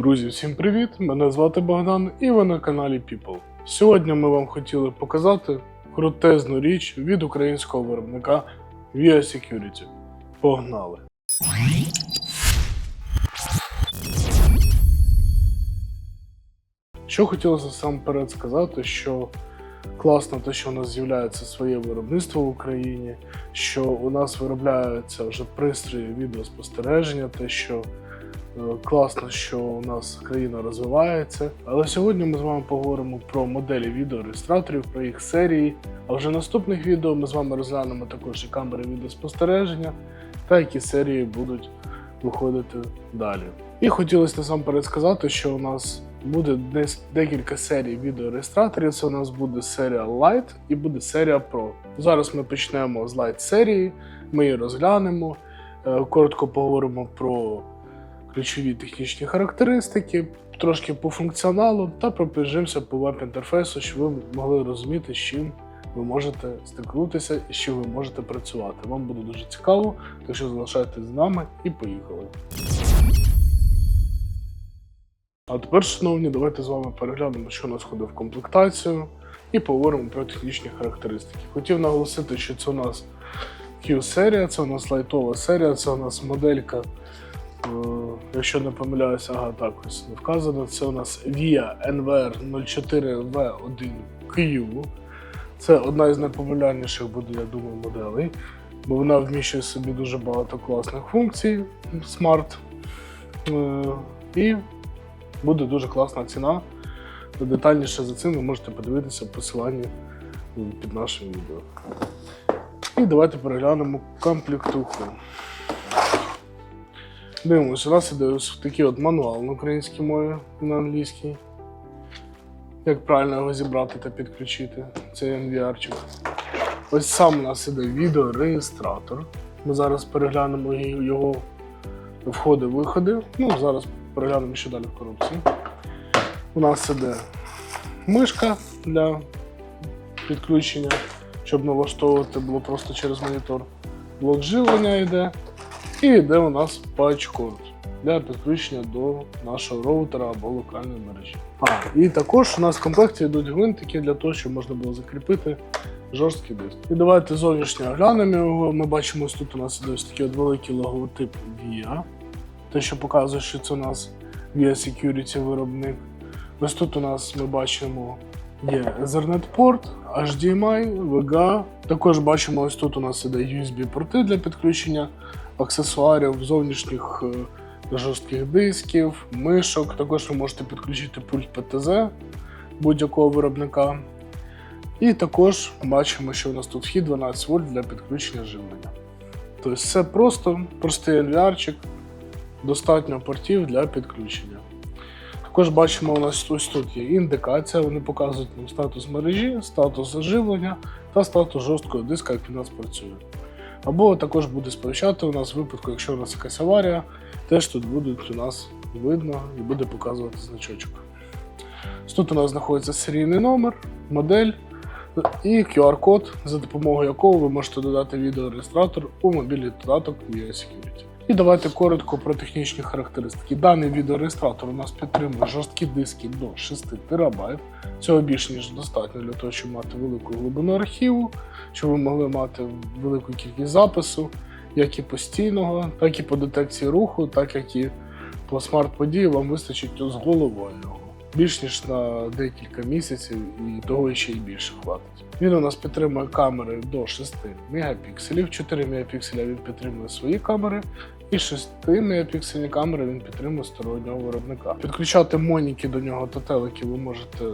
Друзі, всім привіт! Мене звати Богдан і ви на каналі People. Сьогодні ми вам хотіли показати крутезну річ від українського виробника Via Security. Погнали! Що хотілося насамперед сказати, що класно те, що у нас з'являється своє виробництво в Україні, що у нас виробляються вже пристрої відеоспостереження, те, що Класно, що у нас країна розвивається. Але сьогодні ми з вами поговоримо про моделі відеореєстраторів, про їх серії. А вже наступних відео ми з вами розглянемо також і камери відеоспостереження та які серії будуть виходити далі. І хотілося насамперед сказати, що у нас буде декілька серій відеореєстраторів. Це у нас буде серія Lite і буде серія Pro. Зараз ми почнемо з Lite серії, ми її розглянемо, е, коротко поговоримо про ключові технічні характеристики, трошки по функціоналу та пробіжимося по веб-інтерфейсу, щоб ви могли розуміти, з чим ви можете стикнутися і з чим ви можете працювати. Вам буде дуже цікаво, так що залишайтесь з нами і поїхали. А тепер, шановні, давайте з вами переглянемо, що у нас входить в комплектацію, і поговоримо про технічні характеристики. Хотів наголосити, що це у нас Q-серія, це у нас лайтова серія, це у нас моделька Якщо не помиляюся, ага, так ось не вказано. Це у нас VIA NVR 04V1Q. Це одна із найпопулярніших буде, я думаю, моделей, бо вона вміщує собі дуже багато класних функцій смарт. Е, І буде дуже класна ціна. Детальніше за цим ви можете подивитися в посиланні під нашим відео. І давайте переглянемо комплектуху. Дивимось, у нас іде такий от мануал на українській мові на англійській. Як правильно його зібрати та підключити, цей NVR-чик. Ось сам у нас іде відеореєстратор. Ми зараз переглянемо його входи-виходи. Ну, зараз переглянемо що далі в коробці. У нас іде мишка для підключення, щоб налаштовувати було просто через монітор. Блок живлення йде. І йде у нас патч-код для підключення до нашого роутера або локальної мережі. А, і також у нас в комплекті йдуть гвинтики для того, щоб можна було закріпити жорсткий диск. І давайте зовнішньо оглянемо його. Ми бачимо, ось тут у нас іде ось такий от великий логотип VIA. Те, що показує, що це у нас VIA Security виробник. Ось тут у нас ми бачимо є Ethernet порт, HDMI, VGA. Також бачимо, ось тут у нас іде USB-порти для підключення аксесуарів, зовнішніх е, жорстких дисків, мишок. Також ви можете підключити пульт ПТЗ будь-якого виробника. І також бачимо, що у нас тут вхід 12 вольт для підключення живлення. Тобто все просто, простий NVR-чик, достатньо портів для підключення. Також бачимо, у нас ось тут є індикація, вони показують нам статус мережі, статус заживлення та статус жорсткого диска, як він нас працює. Або також буде сповіщати у нас в випадку, якщо у нас якась аварія, теж тут будуть у нас видно і буде показувати значочок. Тут у нас знаходиться серійний номер, модель і QR-код, за допомогою якого ви можете додати відеореєстратор у мобільний додаток Security. І давайте коротко про технічні характеристики. Даний відеореєстратор у нас підтримує жорсткі диски до 6 ТБ. Цього більш ніж достатньо для того, щоб мати велику глибину архіву, щоб ви могли мати велику кількість запису, як і постійного, так і по детекції руху, так як і по смарт-події вам вистачить з головою. Більш ніж на декілька місяців і того ще й більше хватить. Він у нас підтримує камери до 6 мегапікселів, 4 мегапікселя він підтримує свої камери, і 6 мегапіксельні камери він підтримує стороннього виробника. Підключати моніки до нього та телеки ви можете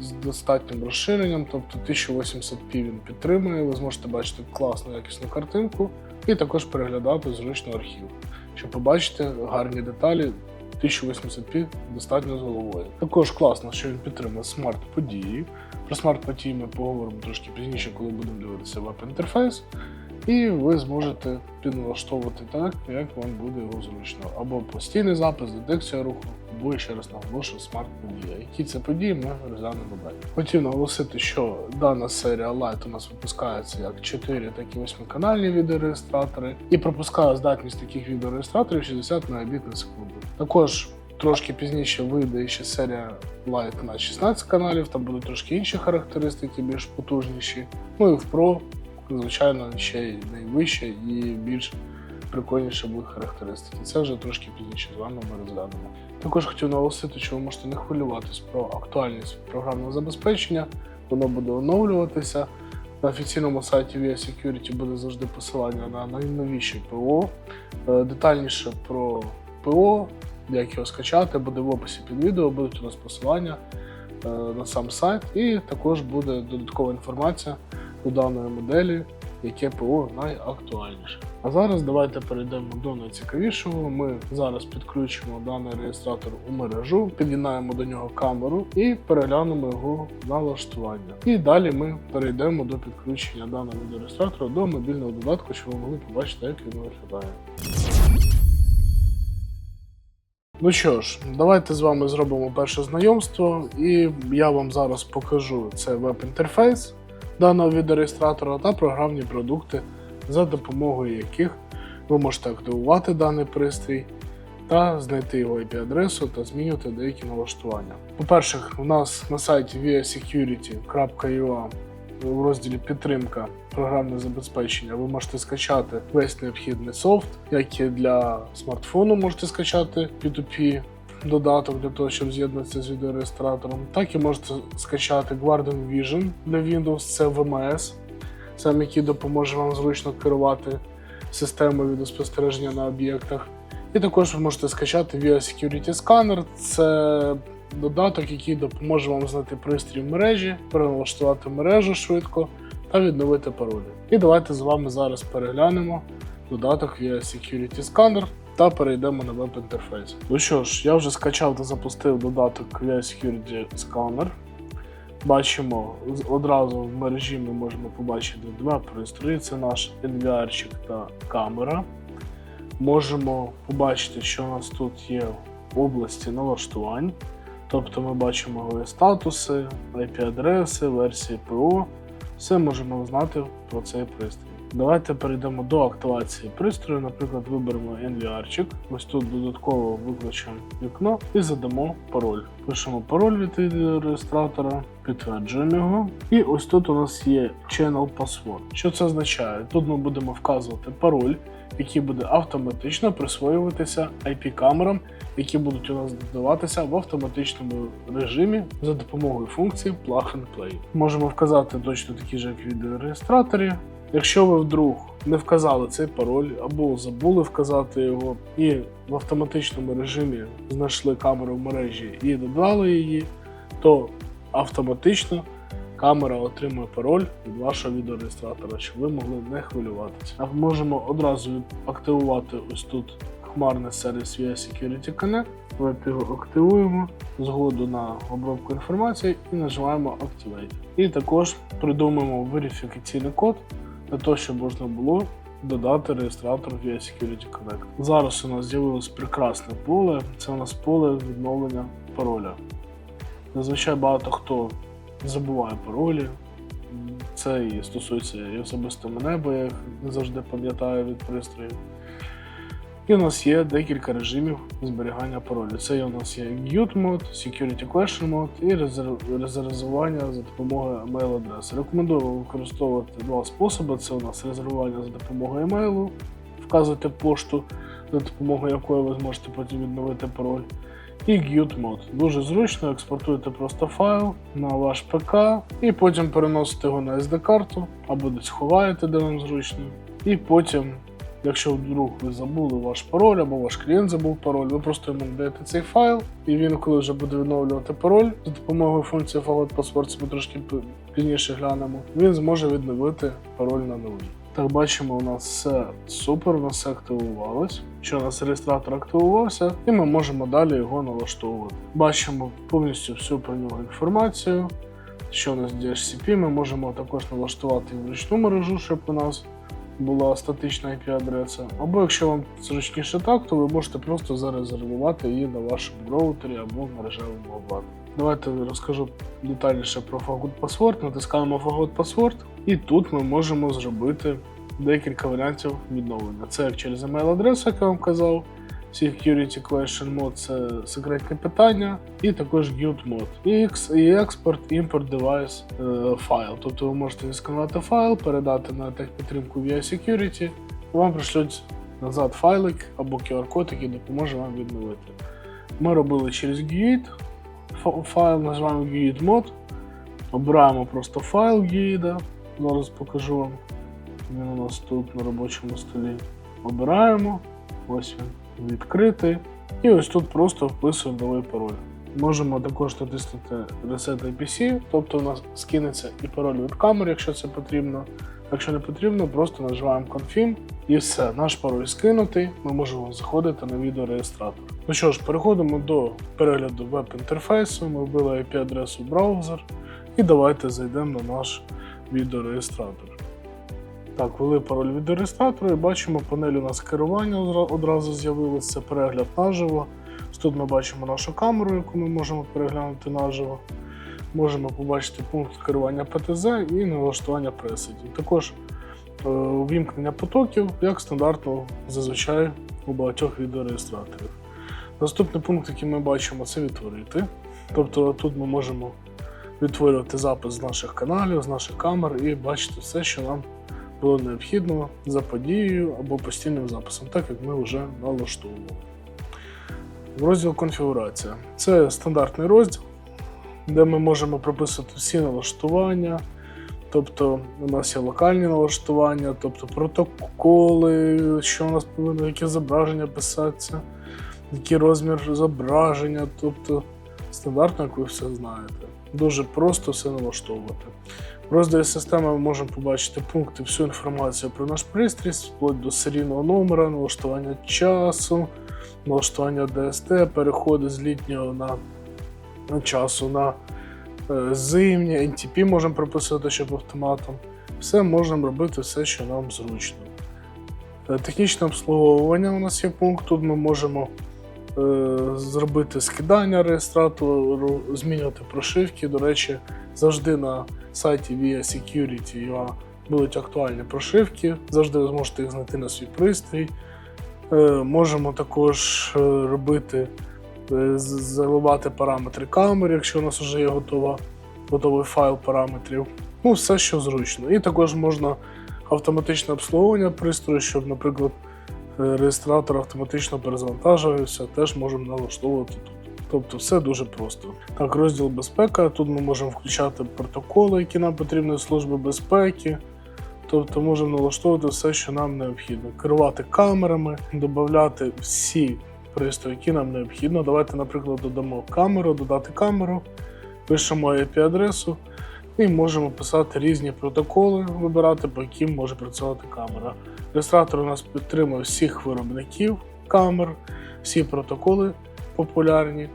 з достатнім розширенням, тобто 1080p він підтримує, ви зможете бачити класну якісну картинку і також переглядати зручно архів, щоб побачити гарні деталі. 1080p достатньо з головою. Також класно, що він підтримує смарт-події. Про смарт-події ми поговоримо трошки пізніше, коли будемо дивитися веб-інтерфейс. І ви зможете підналаштовувати так, як вам буде його зручно. Або постійний запис, детекція руху, або ще раз наголошую смарт-подія. Які це події, ми розглянемо далі. Хотів наголосити, що дана серія Lite у нас випускається як 4, так і 8-канальні відеореєстратори, і пропускає здатність таких відеореєстраторів 60 Мбіт на секунду. Також трошки пізніше вийде ще серія Lite на 16 каналів, там будуть трошки інші характеристики, більш потужніші. Ну і в Pro, звичайно, ще й найвище і більш прикольніше будуть характеристики. Це вже трошки пізніше з вами ми розглянемо. Також хотів наголосити, що ви можете не хвилюватись про актуальність програмного забезпечення, воно буде оновлюватися. На офіційному сайті VIA Security буде завжди посилання на найновіші ПО. Е, Детальніше про ПО, як його скачати, буде в описі під відео, будуть у нас посилання е, на сам сайт, і також буде додаткова інформація до даної моделі, яке ПО найактуальніше. А зараз давайте перейдемо до найцікавішого. Ми зараз підключимо даний реєстратор у мережу, під'єднаємо до нього камеру і переглянемо його налаштування. І далі ми перейдемо до підключення даного відеореєстратора до мобільного додатку, щоб ви могли побачити, як він виглядає. Ну що ж, давайте з вами зробимо перше знайомство, і я вам зараз покажу це веб-інтерфейс даного відеореєстратора та програмні продукти, за допомогою яких ви можете активувати даний пристрій та знайти його IP-адресу та змінювати деякі налаштування. По-перше, у нас на сайті viasecurity.ua в розділі Підтримка програмне забезпечення ви можете скачати весь необхідний софт, як і для смартфону можете скачати P2P додаток для того, щоб з'єднатися з відеореєстратором, так і можете скачати Guardian Vision для Windows, це VMS, сам який допоможе вам зручно керувати системою відеоспостереження на об'єктах. І також ви можете скачати VIA Security Scanner. Це додаток, який допоможе вам знайти пристрій в мережі, переналаштувати мережу швидко та відновити паролі. І давайте з вами зараз переглянемо додаток VIA Security Scanner та перейдемо на веб-інтерфейс. Ну що ж, я вже скачав та запустив додаток Security Scanner. Бачимо одразу в мережі ми можемо побачити два пристрої: це наш NVR та камера. Можемо побачити, що у нас тут є в області налаштувань. Тобто ми бачимо статуси, IP-адреси, версії ПО. Все можемо знати про цей пристрій. Давайте перейдемо до активації пристрою. Наприклад, виберемо NVR. Ось тут додатково виключимо вікно і задамо пароль. Пишемо пароль від реєстратора, підтверджуємо його. І ось тут у нас є Channel Password. Що це означає? Тут ми будемо вказувати пароль, який буде автоматично присвоюватися IP-камерам, які будуть у нас додаватися в автоматичному режимі за допомогою функції Plug and Play. Можемо вказати точно такі ж, як відеореєстраторі. Якщо ви вдруг не вказали цей пароль або забули вказати його, і в автоматичному режимі знайшли камеру в мережі і додали її, то автоматично камера отримує пароль від вашого відеореєстратора, щоб ви могли не хвилюватися. А можемо одразу активувати ось тут хмарний сервіс VIA Security Connect. Ми його активуємо, згоду на обробку інформації і нажимаємо Activate. І також придумаємо верифікаційний код для того, щоб можна було додати реєстратор VIA Security Connect. Зараз у нас з'явилось прекрасне поле. Це у нас поле відновлення пароля. Зазвичай багато хто забуває паролі. Це і стосується і особисто мене, бо я їх не завжди пам'ятаю від пристроїв. І у нас є декілька режимів зберігання паролю. Це у нас є Mute мод, Security Question мод і резервування за допомогою email адреси. Рекомендую використовувати два способи. Це у нас резервування за допомогою емейлу, вказуйте пошту, за допомогою якої ви зможете потім відновити пароль. І мод. Дуже зручно, експортуєте просто файл на ваш ПК і потім переносите його на SD-карту або десь ховаєте, де вам зручно. І потім Якщо вдруг ви забули ваш пароль або ваш клієнт забув пароль, ви просто йому даєте цей файл, і він, коли вже буде відновлювати пароль за допомогою функції Forward Password, ми трошки пізніше глянемо, він зможе відновити пароль на новий. Так, бачимо, у нас все супер, у нас все активувалось. Що у нас реєстратор активувався, і ми можемо далі його налаштовувати. Бачимо повністю всю про нього інформацію. Що у нас DHCP, ми можемо також налаштувати вручну мережу, щоб у нас була статична IP-адреса. Або якщо вам зручніше так, то ви можете просто зарезервувати її на вашому роутері або мережевому обладнанні. Давайте розкажу детальніше про Forgot Password. Натискаємо Forgot Password, і тут ми можемо зробити декілька варіантів відновлення. Це як через email адресу, як я вам казав, Security Question Mode це секретні питання, і також Guild Mode. І, експорт, імпорт девайс файл. Тобто ви можете відсканувати файл, передати на техпідтримку VIA Security, вам пришлють назад файлик або QR-код, який допоможе вам відновити. Ми робили через GUID, файл називаємо GUID Mode. Обираємо просто файл GUID. Зараз покажу вам. Він у нас тут на робочому столі. Обираємо. Ось він відкритий. І ось тут просто вписуємо новий пароль. Можемо також натиснути Reset IPC, тобто у нас скинеться і пароль від камери, якщо це потрібно. Якщо не потрібно, просто нажимаємо Confirm і все, наш пароль скинутий, ми можемо заходити на відеореєстратор. Ну що ж, переходимо до перегляду веб-інтерфейсу. Ми вбили IP-адресу браузер і давайте зайдемо на наш відеореєстратор. Так, ввели пароль від реєстратора і бачимо, панель у нас керування одразу з'явилася, це перегляд наживо. Тут ми бачимо нашу камеру, яку ми можемо переглянути наживо. Можемо побачити пункт керування ПТЗ і налаштування пресетів. Також е, увімкнення потоків, як стандартно зазвичай у багатьох відеореєстраторів. Наступний пункт, який ми бачимо, це відтворити. Тобто тут ми можемо відтворювати запис з наших каналів, з наших камер і бачити все, що нам було необхідно за подією або постійним записом, так як ми вже налаштовували. Розділ конфігурація. Це стандартний розділ, де ми можемо прописувати всі налаштування. Тобто у нас є локальні налаштування, тобто протоколи, що у нас повинно, яке зображення писатися, який розмір зображення, тобто стандартно, як ви все знаєте. Дуже просто все налаштовувати. В розділі системи ми можемо побачити пункти, всю інформацію про наш пристрій, вплоть до серійного номера, налаштування часу, налаштування DST, переходи з літнього на, на часу на е, зимнє, NTP можемо прописувати, щоб автоматом. Все можемо робити все, що нам зручно. Е, Технічне обслуговування у нас є пункт. Тут ми можемо зробити скидання реєстратору, змінювати прошивки. До речі, завжди на сайті VIA Security будуть актуальні прошивки, завжди ви зможете їх знайти на свій пристрій. Е, Можемо також е, робити, е, заливати параметри камери, якщо у нас вже є готова, готовий файл параметрів. Ну, все, що зручно. І також можна автоматичне обслуговування пристрою, щоб, наприклад, е, реєстратор автоматично перезавантажувався, теж можемо налаштовувати тут. Тобто все дуже просто. Так, розділ безпека. Тут ми можемо включати протоколи, які нам потрібні з служби безпеки. Тобто можемо налаштовувати все, що нам необхідно. Керувати камерами, додати всі пристрої, які нам необхідно. Давайте, наприклад, додамо камеру, додати камеру, пишемо IP-адресу і можемо писати різні протоколи, вибирати, по яким може працювати камера. Реєстратор у нас підтримує всіх виробників камер, всі протоколи популярні.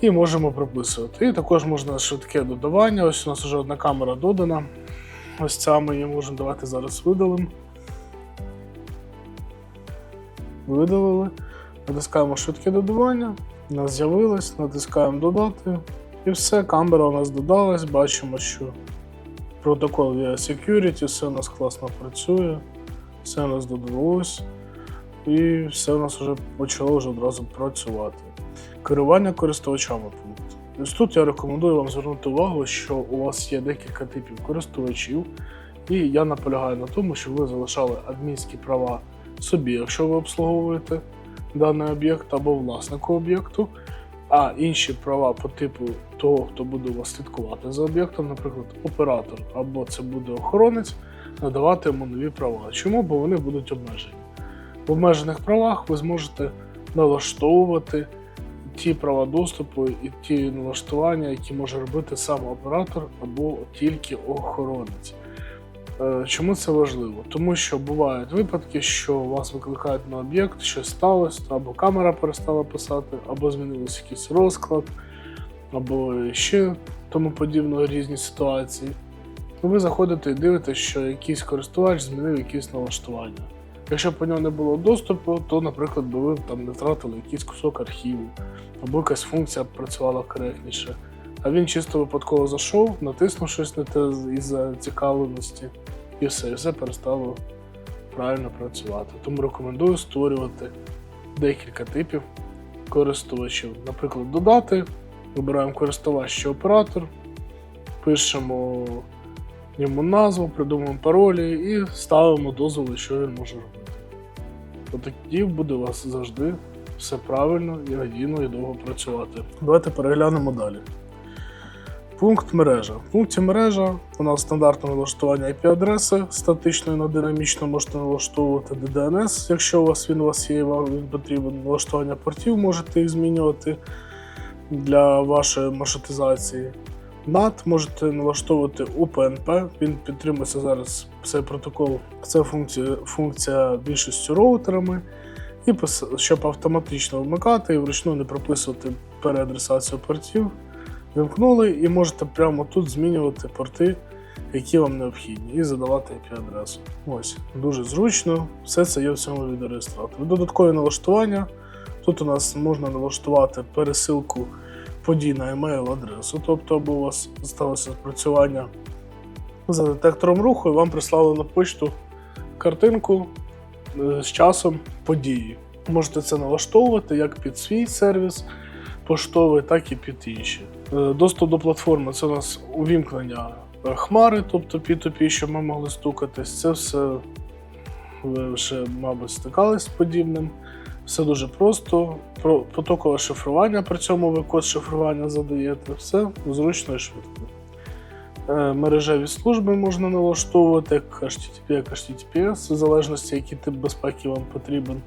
І можемо прописувати. І також можна швидке додавання. Ось у нас вже одна камера додана. Ось ця ми її можемо давати зараз видалимо. Видалили. Натискаємо швидке додавання. У нас з'явилось, натискаємо додати. І все, камера у нас додалась. Бачимо, що протокол VIA Security, все у нас класно працює, все у нас додалось. І все у нас вже почало вже одразу працювати. Керування користувачами пункт. Ось тут я рекомендую вам звернути увагу, що у вас є декілька типів користувачів, і я наполягаю на тому, щоб ви залишали адмінські права собі, якщо ви обслуговуєте даний об'єкт або власнику об'єкту, а інші права по типу того, хто буде вас слідкувати за об'єктом, наприклад, оператор або це буде охоронець, надавати йому нові права. Чому? Бо вони будуть обмежені. В обмежених правах ви зможете налаштовувати ті права доступу і ті налаштування, які може робити сам оператор або тільки охоронець. Е, Чому це важливо? Тому що бувають випадки, що вас викликають на об'єкт, щось сталося, або камера перестала писати, або змінився якийсь розклад, або ще тому подібно різні ситуації. Ви заходите і дивитесь, що якийсь користувач змінив якісь налаштування. Якщо б по нього не було доступу, то, наприклад, би ви там не втратили якийсь кусок архіву, або якась функція працювала коректніше. А він чисто випадково зайшов, натиснув щось не те із зацікавленості, і все, і все перестало правильно працювати. Тому рекомендую створювати декілька типів користувачів. Наприклад, додати, вибираємо користувач чи оператор, пишемо йому назву, придумуємо паролі і ставимо дозволи, що він може робити. От Тоді буде у вас завжди все правильно і надійно і довго працювати. Давайте переглянемо далі. Пункт мережа. В пункті мережа у нас стандартне налаштування IP-адреси статично і на динамічно можете налаштовувати DDNS, якщо у вас він у вас є, вам він потрібен. Налаштування портів можете їх змінювати для вашої маршрутизації. NAT можете налаштовувати UPnP, він підтримується зараз цей протокол. Це функція, функція більшістю роутерами, і щоб автоматично вмикати і вручну не прописувати переадресацію портів. Вимкнули і можете прямо тут змінювати порти, які вам необхідні, і задавати IP-адресу. Ось, дуже зручно, все це є в цьому відеореєстраторі. Додаткові налаштування. Тут у нас можна налаштувати пересилку подій на email адресу, тобто або у вас сталося спрацювання за детектором руху, і вам прислали на почту картинку е, з часом події. Можете це налаштовувати як під свій сервіс поштовий, так і під інші. Е, Доступ до платформи це у нас увімкнення хмари, тобто P2P, щоб ми могли стукатись. Це все ви вже, мабуть, стикались з подібним. Все дуже просто. Про потокове шифрування, при цьому ви код шифрування задаєте. Все зручно і швидко. Е, Мережеві служби можна налаштовувати як HTTP, як HTTPS, в залежності, який тип безпеки вам потрібен.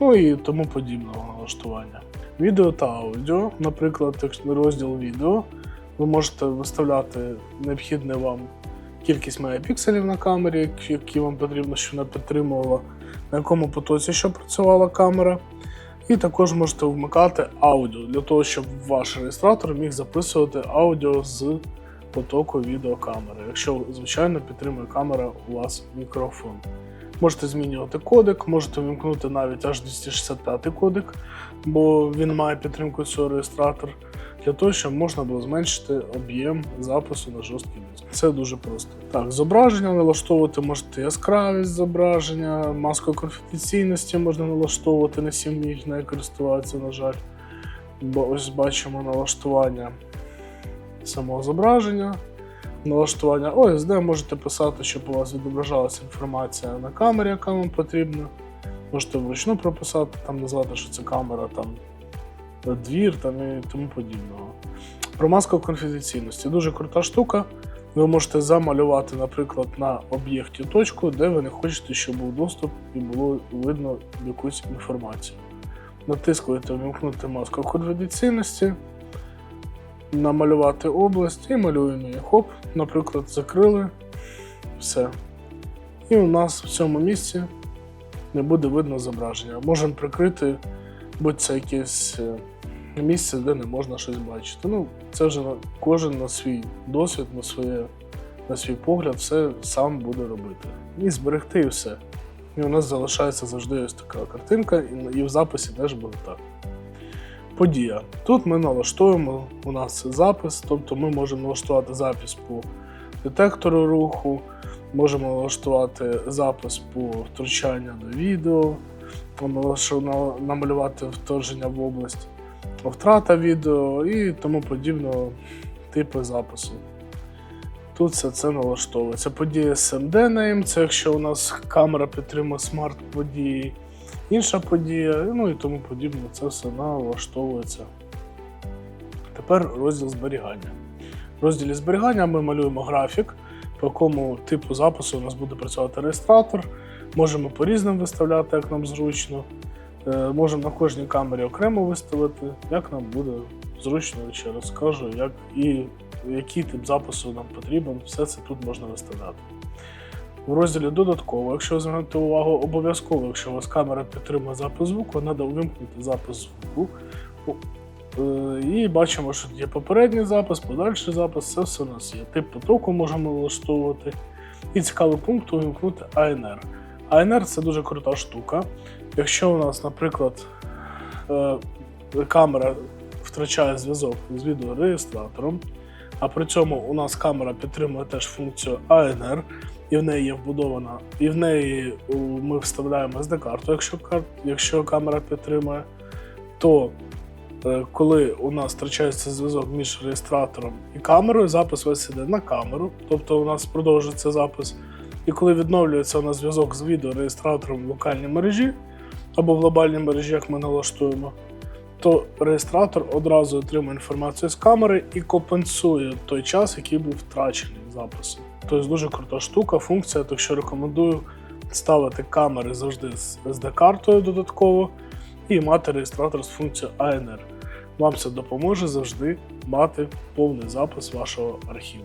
Ну і тому подібного налаштування. Відео та аудіо, наприклад, розділ відео, ви можете виставляти необхідне вам кількість мегапікселів на камері, які- вам потрібно, щоб вона підтримувала, на якому потоці що працювала камера. І також можете вмикати аудіо для того, щоб ваш реєстратор міг записувати аудіо з потоку відеокамери, якщо, звичайно, підтримує камера у вас мікрофон. Можете змінювати кодек, можете вимкнути навіть аж 265 кодек, бо він має підтримку цього реєстратор, для того, щоб можна було зменшити об'єм запису на жорсткий диск. Це дуже просто. Так, зображення налаштовувати можете яскравість зображення, маску конфіденційності можна налаштовувати, не всі вміють нею користуватися, на жаль. Бо ось бачимо налаштування самого зображення. Налаштування OSD можете писати, щоб у вас відображалася інформація на камері, яка вам потрібна. Можете вручну прописати, там назвати, що це камера, там двір там, і тому подібного. Про маску конфіденційності. Дуже крута штука. Ви можете замалювати, наприклад, на об'єкті точку, де ви не хочете, щоб був доступ і було видно якусь інформацію. Натискуєте вимкнути маску конфіденційності, намалювати область і малюємо її. Хоп, наприклад, закрили. Все. І у нас в цьому місці не буде видно зображення. Можемо прикрити, будь це якесь е, місце, де не можна щось бачити. Ну, це вже кожен на свій досвід, на, своє, на свій погляд, все сам буде робити. І зберегти і все. І у нас залишається завжди ось така картинка, і в записі теж буде так. Подія. Тут ми налаштуємо, у нас запис, тобто ми можемо налаштувати запис по детектору руху, можемо налаштувати запис по втручанню до відео, намалювати вторження в область, втрата відео і тому подібного типу запису. Тут все це налаштовується. Подія SMD name, це якщо у нас камера підтримує смарт-події, інша подія, ну і тому подібне, це все налаштовується. Тепер розділ зберігання. В розділі зберігання ми малюємо графік, по якому типу запису у нас буде працювати реєстратор. Можемо по-різному виставляти, як нам зручно. Е, Можемо на кожній камері окремо виставити, як нам буде зручно, ще раз скажу, як і який тип запису нам потрібен, все це тут можна виставляти. В розділі додатково, якщо ви звернете увагу, обов'язково, якщо у вас камера підтримує запис звуку, треба увімкнути запис звуку. Е, І бачимо, що є попередній запис, подальший запис, це все у нас є. Тип потоку можемо налаштовувати. І цікавий пункт увімкнути ANR. ANR це дуже крута штука. Якщо у нас, наприклад, е, камера втрачає зв'язок з відеореєстратором, а при цьому у нас камера підтримує теж функцію ANR, і в неї є вбудована, і в неї ми вставляємо SD-карту, якщо, якщо камера підтримує, то коли у нас втрачається зв'язок між реєстратором і камерою, запис весь іде на камеру, тобто у нас продовжується запис. І коли відновлюється у нас зв'язок з відеореєстратором в локальній мережі або в глобальній мережі, як ми налаштуємо, то реєстратор одразу отримує інформацію з камери і компенсує той час, який був втрачений записом. Тобто дуже крута штука, функція, так що рекомендую ставити камери завжди з SD-картою додатково і мати реєстратор з функцією ANR. Вам це допоможе завжди мати повний запис вашого архіву.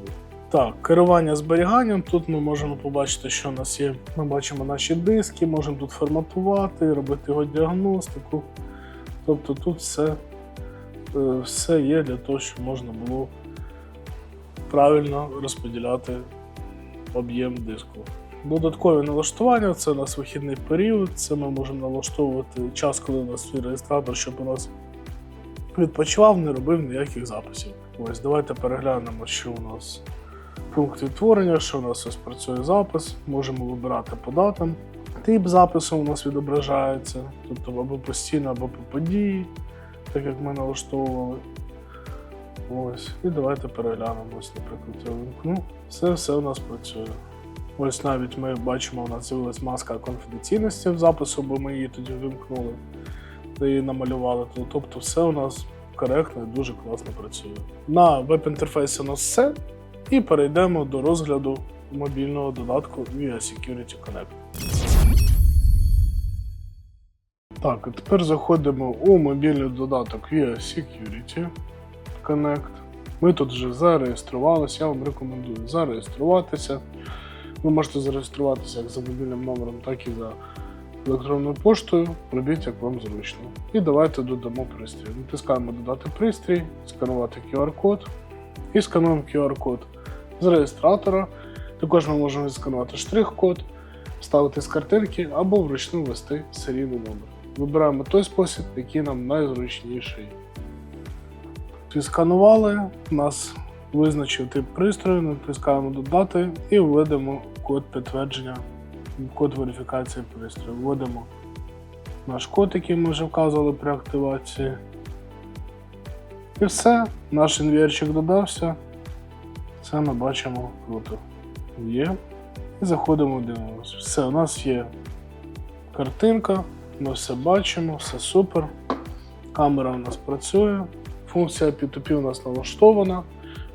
Так, керування зберіганням. Тут ми можемо побачити, що у нас є. Ми бачимо наші диски, можемо тут форматувати, робити його діагностику. Тобто тут все, е, все є для того, щоб можна було правильно розподіляти об'єм диску. Додаткові налаштування це у нас вихідний період, це ми можемо налаштовувати час, коли у нас свій реєстратор, щоб у нас відпочивав, не робив ніяких записів. Ось давайте переглянемо, що у нас пункт відтворення, що у нас ось працює запис. Можемо вибирати по датам. Тип запису у нас відображається, тобто або постійно, або по події, так як ми налаштовували. Ось. І давайте переглянемо. Ось, наприклад, я вимкну. Все, все у нас працює. Ось навіть ми бачимо, у нас з'явилась маска конфіденційності в запису, бо ми її тоді вимкнули її намалювали. Тобто все у нас коректно і дуже класно працює. На веб-інтерфейсі у нас все. І перейдемо до розгляду мобільного додатку VIA Security Connect. Так, тепер заходимо у мобільний додаток VIA Security Connect. Ми тут вже зареєструвалися, я вам рекомендую зареєструватися. Ви можете зареєструватися як за мобільним номером, так і за електронною поштою. Робіть як вам зручно. І давайте додамо пристрій. Натискаємо додати пристрій, сканувати QR-код і скануємо QR-код з реєстратора. Також ми можемо сканувати штрих-код, вставити з картинки або вручну ввести серійний номер. Вибираємо той спосіб, який нам найзручніший. Відсканували, нас визначив тип пристрою, натискаємо додати і введемо код підтвердження, код верифікації пристрою. Вводимо наш код, який ми вже вказували при активації. І все, наш інвірчик додався. Це ми бачимо круто. Є. І заходимо дивимося. Все, у нас є картинка, ми все бачимо, все супер. Камера у нас працює. Функція P2P у нас налаштована,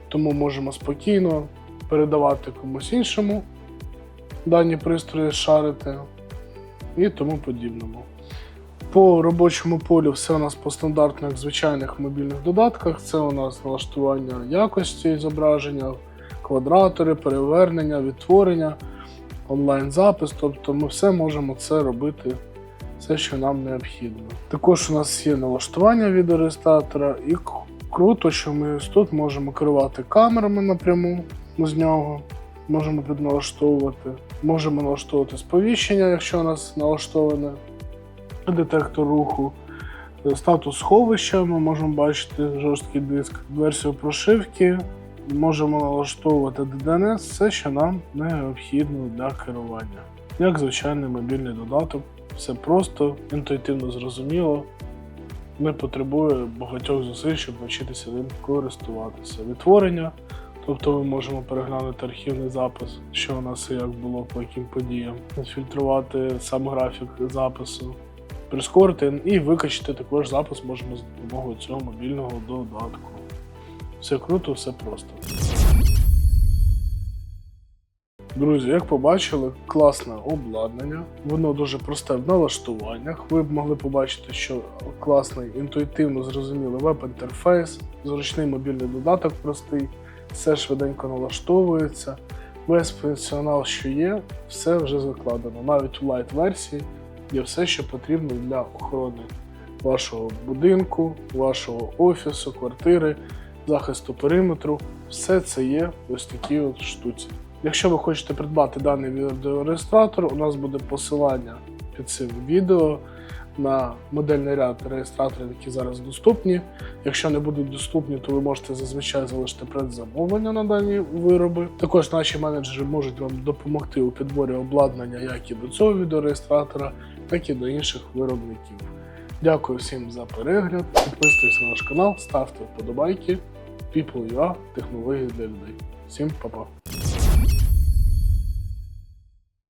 тому можемо спокійно передавати комусь іншому дані пристрої, шарити і тому подібному. По робочому полю все у нас по стандартних звичайних мобільних додатках. Це у нас налаштування якості зображення, квадратори, перевернення, відтворення, онлайн-запис. Тобто ми все можемо це робити, все, що нам необхідно. Також у нас є налаштування відеореєстратора, і круто, що ми тут можемо керувати камерами напряму з нього. Можемо підналаштовувати, можемо налаштовувати сповіщення, якщо у нас налаштоване детектор руху. Е, Статус сховища ми можемо бачити жорсткий диск, версію прошивки, можемо налаштовувати DNS, все, що нам необхідно для керування. Як звичайний мобільний додаток, все просто, інтуїтивно зрозуміло, не потребує багатьох зусиль, щоб навчитися ним користуватися. Відтворення, тобто ми можемо переглянути архівний запис, що у нас і як було, по яким подіям, фільтрувати сам графік запису, прискорити і викачати також запис можемо з допомогою цього мобільного додатку. Все круто, все просто. Друзі, як побачили, класне обладнання. Воно дуже просте в налаштуваннях. Ви б могли побачити, що класний, інтуїтивно зрозумілий веб-інтерфейс, зручний мобільний додаток простий, все швиденько налаштовується. Весь функціонал, що є, все вже закладено. Навіть у лайт-версії є все, що потрібно для охорони вашого будинку, вашого офісу, квартири, захисту периметру. Все це є ось такій от штуці. Якщо ви хочете придбати даний відеореєстратор, у нас буде посилання під цим відео на модельний ряд реєстраторів, які зараз доступні. Якщо не будуть доступні, то ви можете зазвичай залишити предзамовлення на дані вироби. Також наші менеджери можуть вам допомогти у підборі обладнання як і до цього відеореєстратора, так і до інших виробників. Дякую всім за перегляд. Підписуйтесь на наш канал, ставте вподобайки. People.ua – технології для людей. Всім па-па.